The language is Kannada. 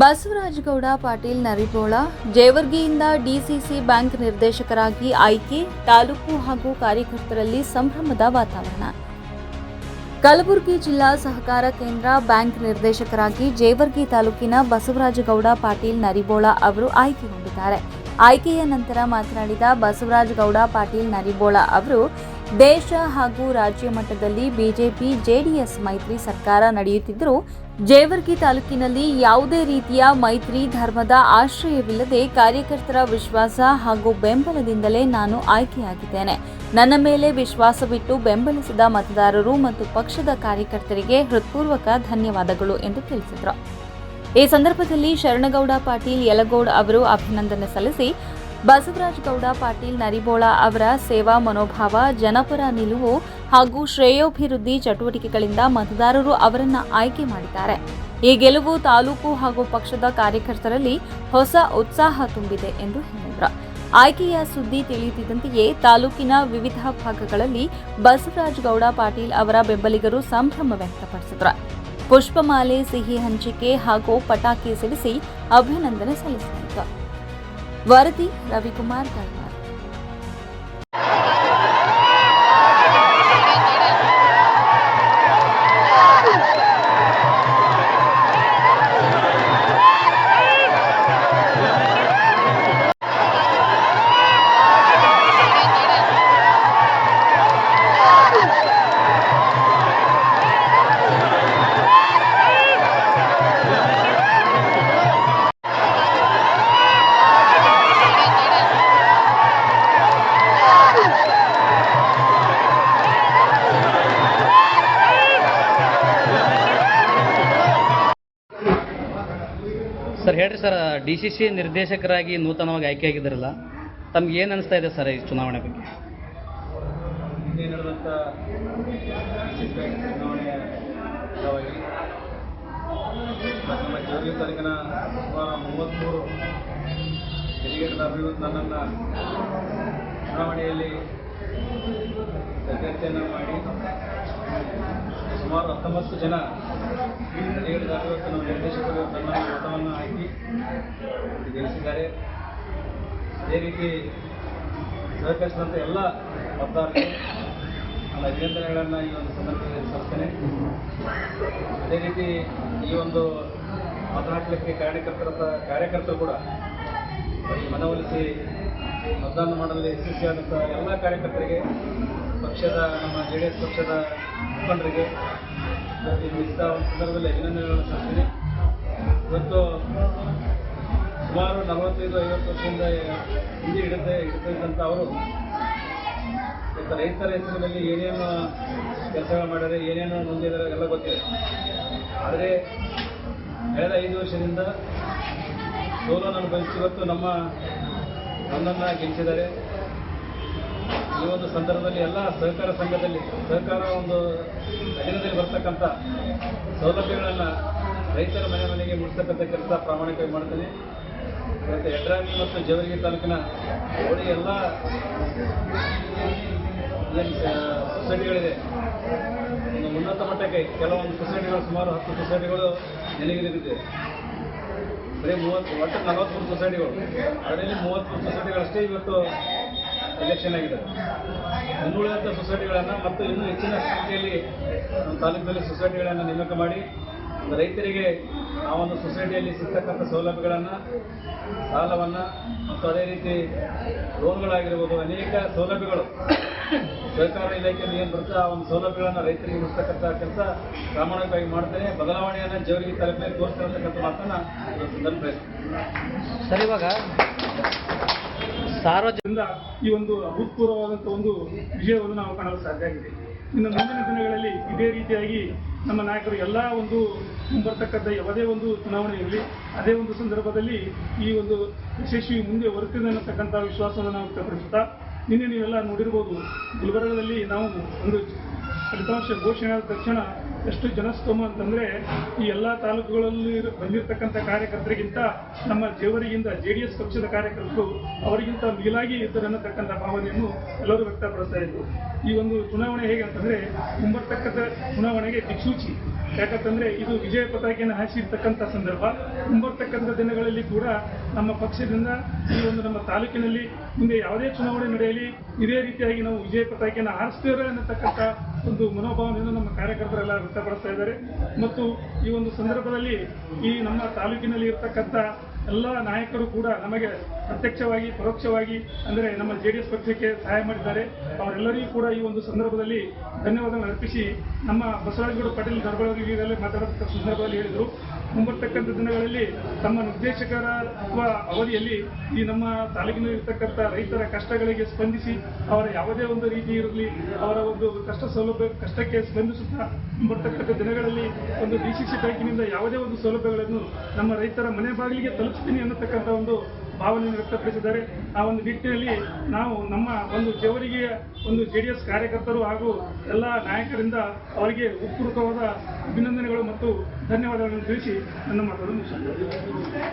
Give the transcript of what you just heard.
ಬಸವರಾಜಗೌಡ, ಪಾಟೀಲ್, ನರಿಬೋಳ, ಜೇವರ್ಗಿಯಿಂದ ಡಿಸಿಸಿ ಬ್ಯಾಂಕ್ ನಿರ್ದೇಶಕರಾಗಿ ಆಯ್ಕೆ, ತಾಲೂಕು ಹಾಗೂ ಕಾರ್ಯಕರ್ತರಲ್ಲಿ ಸಂಭ್ರಮದ ವಾತಾವರಣ. ಕಲಬುರಗಿ ಜಿಲ್ಲಾ ಸಹಕಾರ ಕೇಂದ್ರ ಬ್ಯಾಂಕ್ ನಿರ್ದೇಶಕರಾಗಿ ಜೇವರ್ಗಿ ತಾಲೂಕಿನ ಬಸವರಾಜಗೌಡ, ಪಾಟೀಲ್, ನರಿಬೋಳ ಅವರು ಆಯ್ಕೆಗೊಂಡಿದ್ದಾರೆ. ಆಯ್ಕೆಯ ನಂತರ ಮಾತನಾಡಿದ ಬಸವರಾಜಗೌಡ, ಪಾಟೀಲ್, ನರಿಬೋಳ ಅವರು ದೇಶ ಹಾಗೂ ರಾಜ್ಯ ಮಟ್ಟದಲ್ಲಿ ಬಿಜೆಪಿ, ಜೆಡಿಎಸ್ ಮೈತ್ರಿ ಸರ್ಕಾರ ನಡೆಯುತ್ತಿದ್ದರೂ ಜೇವರ್ಗಿ ತಾಲೂಕಿನಲ್ಲಿ ಯಾವುದೇ ರೀತಿಯ ಮೈತ್ರಿ ಧರ್ಮದ ಆಶ್ರಯವಿಲ್ಲದೆ ಕಾರ್ಯಕರ್ತರ ವಿಶ್ವಾಸ ಹಾಗೂ ಬೆಂಬಲದಿಂದಲೇ ನಾನು ಆಯ್ಕೆಯಾಗಿದ್ದೇನೆ. ನನ್ನ ಮೇಲೆ ವಿಶ್ವಾಸವಿಟ್ಟು ಬೆಂಬಲಿಸಿದ ಮತದಾರರು ಮತ್ತು ಪಕ್ಷದ ಕಾರ್ಯಕರ್ತರಿಗೆ ಹೃತ್ಪೂರ್ವಕ ಧನ್ಯವಾದಗಳು ಎಂದು ತಿಳಿಸಿದರು. ಈ ಸಂದರ್ಭದಲ್ಲಿ ಶರಣಗೌಡ ಪಾಟೀಲ್ ಯಲಗೋಡ್ ಅವರು ಅಭಿನಂದನೆ ಸಲ್ಲಿಸಿ ಬಸವರಾಜ ಗೌಡ, ಪಾಟೀಲ್ ನರಿಬೋಳ ಅವರ ಸೇವಾ ಮನೋಭಾವ, ಜನಪರ ನಿಲುವು ಹಾಗೂ ಶ್ರೇಯೋಭಿವೃದ್ಧಿ ಚಟುವಟಿಕೆಗಳಿಂದ ಮತದಾರರು ಅವರನ್ನು ಆಯ್ಕೆ ಮಾಡಿದ್ದಾರೆ. ಈ ಗೆಲುವು ತಾಲೂಕು ಹಾಗೂ ಪಕ್ಷದ ಕಾರ್ಯಕರ್ತರಲ್ಲಿ ಹೊಸ ಉತ್ಸಾಹ ತುಂಬಿದೆ ಎಂದು ಹೇಳಿದರು. ಆಯ್ಕೆಯ ಸುದ್ದಿ ತಿಳಿಯುತ್ತಿದ್ದಂತೆಯೇ ತಾಲೂಕಿನ ವಿವಿಧ ಭಾಗಗಳಲ್ಲಿ ಬಸವರಾಜ ಗೌಡ, ಪಾಟೀಲ್ ಅವರ ಬೆಂಬಲಿಗರು ಸಂಭ್ರಮ ವ್ಯಕ್ತಪಡಿಸಿದರು. ಪುಷ್ಪಮಾಲೆ, ಸಿಹಿ ಹಂಚಿಕೆ ಹಾಗೂ ಪಟಾಕಿ ಸಿಡಿಸಿ ಅಭಿನಂದನೆ ಸಲ್ಲಿಸಲಾಯಿತು వరది రవికుమార్ కర్మ. ಸರ್, ಹೇಳ್ರಿ ಸರ್ ಡಿ ಸಿ ಸಿ ನಿರ್ದೇಶಕರಾಗಿ ನೂತನವಾಗಿ ಆಯ್ಕೆಯಾಗಿದ್ರಲ್ಲ ತಮ್ಗೆ ಏನು ಅನಿಸ್ತಾ ಇದೆ ಸರ್ ಈ ಚುನಾವಣೆ ಬಗ್ಗೆ? ಹಿಂದೆ ನಡೆದಂಥ ಚುನಾವಣೆಯ ಅಂಗವಾಗಿ ನಮ್ಮ ಜೋಗಿ ತಾಲೂಕಿನ ಸುಮಾರು ಮೂವತ್ತ್ಮೂರು ಚುನಾವಣೆಯಲ್ಲಿ ಅಭ್ಯರ್ಥಿಯನ್ನು ಮಾಡಿ ಸುಮಾರು ಹತ್ತೊಂಬತ್ತು ಜನ ರೇಡ್ ಇವತ್ತು ತಮ್ಮ ನಿರ್ದೇಶಕರು ತನ್ನ ಮತವನ್ನು ಹಾಕಿ ಗೆಲ್ಲಿಸಿದ್ದಾರೆ ಅದೇ ರೀತಿ ಸಹಕರಿಸಿದಂಥ ಎಲ್ಲ ಮತದಾರರು ನನ್ನ ಅಭಿನಂದನೆಗಳನ್ನು ಈ ಒಂದು ಸಂದರ್ಭದಲ್ಲಿ ಸಲ್ಲಿಸ್ತೇನೆ. ಅದೇ ರೀತಿ ಈ ಒಂದು ಮತ ಹಾಕಲಿಕ್ಕೆ ಕಾರ್ಯಕರ್ತರ ಕಾರ್ಯಕರ್ತರು ಕೂಡ ಮನವೊಲಿಸಿ ಮತದಾನ ಮಾಡಲು ಯಶಸ್ವಿಯಾದಂಥ ಎಲ್ಲ ಕಾರ್ಯಕರ್ತರಿಗೆ, ಪಕ್ಷದ, ನಮ್ಮ ಜೆ ಡಿ ಎಸ್ ಪಕ್ಷದ ಮುಖಂಡರಿಗೆ ಇಂಥ ಒಂದು ಸಂದರ್ಭದಲ್ಲಿ ಅಭಿನಂದನೆಗಳನ್ನು ಸಲ್ಲಿಸ್ತೀನಿ. ಇವತ್ತು ಸುಮಾರು ನಲವತ್ತೈದು, ಐವತ್ತು ವರ್ಷದಿಂದ ಹಿಂದೆ ಹಿಡಿದೇ ಹಿಡಿದಂಥ ಅವರು ಇವತ್ತು ರೈತರ ಹೆಸರಿನಲ್ಲಿ ಏನೇನು ಕೆಲಸಗಳು ಮಾಡಿದರೆ ಏನೇನು ಮುಂದಿದ್ದಾರೆ ಎಲ್ಲ ಗೊತ್ತಿದೆ. ಆದರೆ ಕಳೆದ ಐದು ವರ್ಷದಿಂದ ಸೋಲನ್ನು ಅನುಭವಿಸಿ ಇವತ್ತು ನಮ್ಮ ನನ್ನನ್ನು ಗೆಲ್ಲಿಸಿದ್ದಾರೆ ಈ ಒಂದು ಸಂದರ್ಭದಲ್ಲಿ ಎಲ್ಲ ಸಹಕಾರ ಸಂಘದಲ್ಲಿ ಸಹಕಾರ ಒಂದು ಅಧೀನದಲ್ಲಿ ಬರ್ತಕ್ಕಂಥ ಸೌಲಭ್ಯಗಳನ್ನು ರೈತರ ಮನೆ ಮನೆಗೆ ಮುಟ್ಟತಕ್ಕಂಥ ಕೆಲಸ ಪ್ರಾಮಾಣಿಕವಾಗಿ ಮಾಡ್ತೀನಿ. ಮತ್ತು ಯಡ್ರಾಮಿ ಮತ್ತು ಜವರಿಗೆ ತಾಲೂಕಿನ ಓಡಿ ಎಲ್ಲ ಸೊಸೈಟಿಗಳಿದೆ. ಉನ್ನತ ಮಟ್ಟಕ್ಕೆ ಕೆಲವೊಂದು ಸೊಸೈಟಿಗಳು, ಸುಮಾರು ಹತ್ತು ಸೊಸೈಟಿಗಳು ನೆನಗಿರಿದಿದೆ ಬರೀ ಮೂವತ್ತು ಒಟ್ಟು ನಲವತ್ತ್ಮೂರು ಸೊಸೈಟಿಗಳು ಅದರಲ್ಲಿ ಮೂವತ್ತ್ಮೂರು ಸೊಸೈಟಿಗಳಷ್ಟೇ ಇವತ್ತು ಎಲೆಕ್ಷನ್ ಆಗಿದೆ. ಇನ್ನುಳಿದಂಥ ಸೊಸೈಟಿಗಳನ್ನು ಮತ್ತು ಇನ್ನೂ ಹೆಚ್ಚಿನ ಸಂಖ್ಯೆಯಲ್ಲಿ ನಮ್ಮ ತಾಲೂಕಿನಲ್ಲಿ ಸೊಸೈಟಿಗಳನ್ನು ನೇಮಕ ಮಾಡಿ ರೈತರಿಗೆ ಆ ಒಂದು ಸೊಸೈಟಿಯಲ್ಲಿ ಸಿಗ್ತಕ್ಕಂಥ ಸೌಲಭ್ಯಗಳನ್ನು, ಸಾಲವನ್ನು ಮತ್ತು ಅದೇ ರೀತಿ ಲೋನ್ಗಳಾಗಿರ್ಬೋದು ಅನೇಕ ಸೌಲಭ್ಯಗಳು ಸರ್ಕಾರ ಇಲಾಖೆಯಿಂದ ಏನು ಬರುತ್ತೆ ಆ ಒಂದು ಸೌಲಭ್ಯಗಳನ್ನು ರೈತರಿಗೆ ಮುಟ್ಟಿಸ್ತಕ್ಕಂಥ ಕೆಲಸ ಪ್ರಾಮಾಣಿಕವಾಗಿ ಮಾಡ್ತೇನೆ ಬದಲಾವಣೆಯನ್ನು ಜವರಿಗೆ ತಲುಪಿ ತೋರಿಸ್ತಕ್ಕಂಥ ಮಾತನ್ನು ಬಯಸ್ತೇನೆ. ಸರ್ ಇವಾಗ ಸಾರ್ವಜನಿಕ ಈ ಒಂದು ಅಭೂತಪೂರ್ವವಾದಂಥ ಒಂದು ವಿಜಯವನ್ನು ನಾವು ಕಾಣಲು ಸಾಧ್ಯ ಆಗಿದೆ ಇನ್ನು ಮುಂದಿನ ದಿನಗಳಲ್ಲಿ ಇದೇ ರೀತಿಯಾಗಿ ನಮ್ಮ ನಾಯಕರು ಎಲ್ಲ ಒಂದು ಬರ್ತಕ್ಕಂಥ ಯಾವುದೇ ಒಂದು ಚುನಾವಣೆ ಇರಲಿ ಅದೇ ಒಂದು ಸಂದರ್ಭದಲ್ಲಿ ಈ ಒಂದು ಯಶಸ್ವಿ ಮುಂದೆ ಬರುತ್ತಿದೆ ಅನ್ನತಕ್ಕಂಥ ವಿಶ್ವಾಸವನ್ನು ನಾವು ವ್ಯಕ್ತಪಡಿಸುತ್ತಾ ನಿನ್ನೆ ನೀವೆಲ್ಲ ನೋಡಿರ್ಬೋದು ಗುಲ್ಬರ್ಗದಲ್ಲಿ ನಾವು ಒಂದು ಫಲಿತಾಂಶ ಘೋಷಣೆ ಆದ ತಕ್ಷಣ ಎಷ್ಟು ಜನಸ್ತೋಮ ಅಂತಂದರೆ ಈ ಎಲ್ಲ ತಾಲೂಕುಗಳಲ್ಲಿ ಬಂದಿರತಕ್ಕಂಥ ಕಾರ್ಯಕರ್ತರಿಗಿಂತ ನಮ್ಮ ಜೇವರಿಗಿಂತ ಜೆ ಡಿ ಎಸ್ ಪಕ್ಷದ ಕಾರ್ಯಕರ್ತರು ಅವರಿಗಿಂತ ಮಿಗಿಲಾಗಿ ಇದ್ದರು ಅನ್ನತಕ್ಕಂಥ ಭಾವನೆಯನ್ನು ಎಲ್ಲರೂ ವ್ಯಕ್ತಪಡಿಸ್ತಾ ಇದ್ರು. ಈ ಒಂದು ಚುನಾವಣೆ ಹೇಗೆ ಅಂತಂದರೆ ಮುಂಬರ್ತಕ್ಕಂಥ ಚುನಾವಣೆಗೆ ದಿಕ್ಸೂಚಿ. ಯಾಕಂತಂದರೆ ಇದು ವಿಜಯ ಪತಾಕೆಯನ್ನು ಹಾರಿಸಿರ್ತಕ್ಕಂಥ ಸಂದರ್ಭ. ಮುಂಬರ್ತಕ್ಕಂಥ ದಿನಗಳಲ್ಲಿ ಕೂಡ ನಮ್ಮ ಪಕ್ಷದಿಂದ ಈ ಒಂದು ನಮ್ಮ ತಾಲೂಕಿನಲ್ಲಿ ಮುಂದೆ ಯಾವುದೇ ಚುನಾವಣೆ ನಡೆಯಲಿ, ಇದೇ ರೀತಿಯಾಗಿ ನಾವು ವಿಜಯ ಪತಾಕೆಯನ್ನು ಹಾರಿಸ್ತೇವೆ ಅನ್ನತಕ್ಕಂಥ ಒಂದು ಮನೋಭಾವನೆಯನ್ನು ನಮ್ಮ ಕಾರ್ಯಕರ್ತರೆಲ್ಲ ವ್ಯಕ್ತಪಡಿಸ್ತಾ ಇದ್ದಾರೆ. ಮತ್ತು ಈ ಒಂದು ಸಂದರ್ಭದಲ್ಲಿ ಈ ನಮ್ಮ ತಾಲೂಕಿನಲ್ಲಿ ಇರತಕ್ಕಂಥ ಎಲ್ಲ ನಾಯಕರು ಕೂಡ ನಮಗೆ ಪ್ರತ್ಯಕ್ಷವಾಗಿ, ಪರೋಕ್ಷವಾಗಿ ಅಂದರೆ ನಮ್ಮ ಜೆ ಡಿ ಎಸ್ ಪಕ್ಷಕ್ಕೆ ಸಹಾಯ ಮಾಡಿದ್ದಾರೆ. ಅವರೆಲ್ಲರಿಗೂ ಕೂಡ ಈ ಒಂದು ಸಂದರ್ಭದಲ್ಲಿ ಧನ್ಯವಾದಗಳನ್ನು ಅರ್ಪಿಸಿ ನಮ್ಮ ಬಸವರಾಜಗೌಡ ಪಾಟೀಲ್ ದರ್ಬಾರಲ್ಲಿ ಮಾತಾಡತಕ್ಕ ಸಂದರ್ಭದಲ್ಲಿ ಹೇಳಿದರು. ಮುಂಬರ್ತಕ್ಕಂಥ ದಿನಗಳಲ್ಲಿ ತಮ್ಮ ನಿರ್ದೇಶಕರ ಅಥವಾ ಅವಧಿಯಲ್ಲಿ ಈ ನಮ್ಮ ತಾಲೂಕಿನಲ್ಲಿ ಇರತಕ್ಕಂಥ ರೈತರ ಕಷ್ಟಗಳಿಗೆ ಸ್ಪಂದಿಸಿ ಅವರ ಯಾವುದೇ ಒಂದು ರೀತಿ ಇರಲಿ, ಅವರ ಒಂದು ಕಷ್ಟ ಸೌಲಭ್ಯ, ಕಷ್ಟಕ್ಕೆ ಸ್ಪಂದಿಸುತ್ತಾ ಮುಂಬರ್ತಕ್ಕಂಥ ದಿನಗಳಲ್ಲಿ ಒಂದು ಡಿ ಸಿ ಸಿ ಬ್ಯಾಂಕಿನಿಂದ ಯಾವುದೇ ಒಂದು ಸೌಲಭ್ಯಗಳನ್ನು ನಮ್ಮ ರೈತರ ಮನೆ ಬಾಗಿಲಿಗೆ ತಲುಪಿಸ್ತೀನಿ ಅನ್ನತಕ್ಕಂಥ ಒಂದು ಭಾವನೆಯನ್ನು ವ್ಯಕ್ತಪಡಿಸಿದ್ದಾರೆ. ಆ ಒಂದು ನಿಟ್ಟಿನಲ್ಲಿ ನಾವು ನಮ್ಮ ಒಂದು ಜವರಿಗೆಯ ಒಂದು ಜೆ ಕಾರ್ಯಕರ್ತರು ಹಾಗೂ ಎಲ್ಲ ನಾಯಕರಿಂದ ಅವರಿಗೆ ಉತ್ಪೂರ್ವಕವಾದ ಅಭಿನಂದನೆಗಳು ಮತ್ತು ಧನ್ಯವಾದಗಳನ್ನು ತಿಳಿಸಿ ನನ್ನ ಮಾತನ್ನು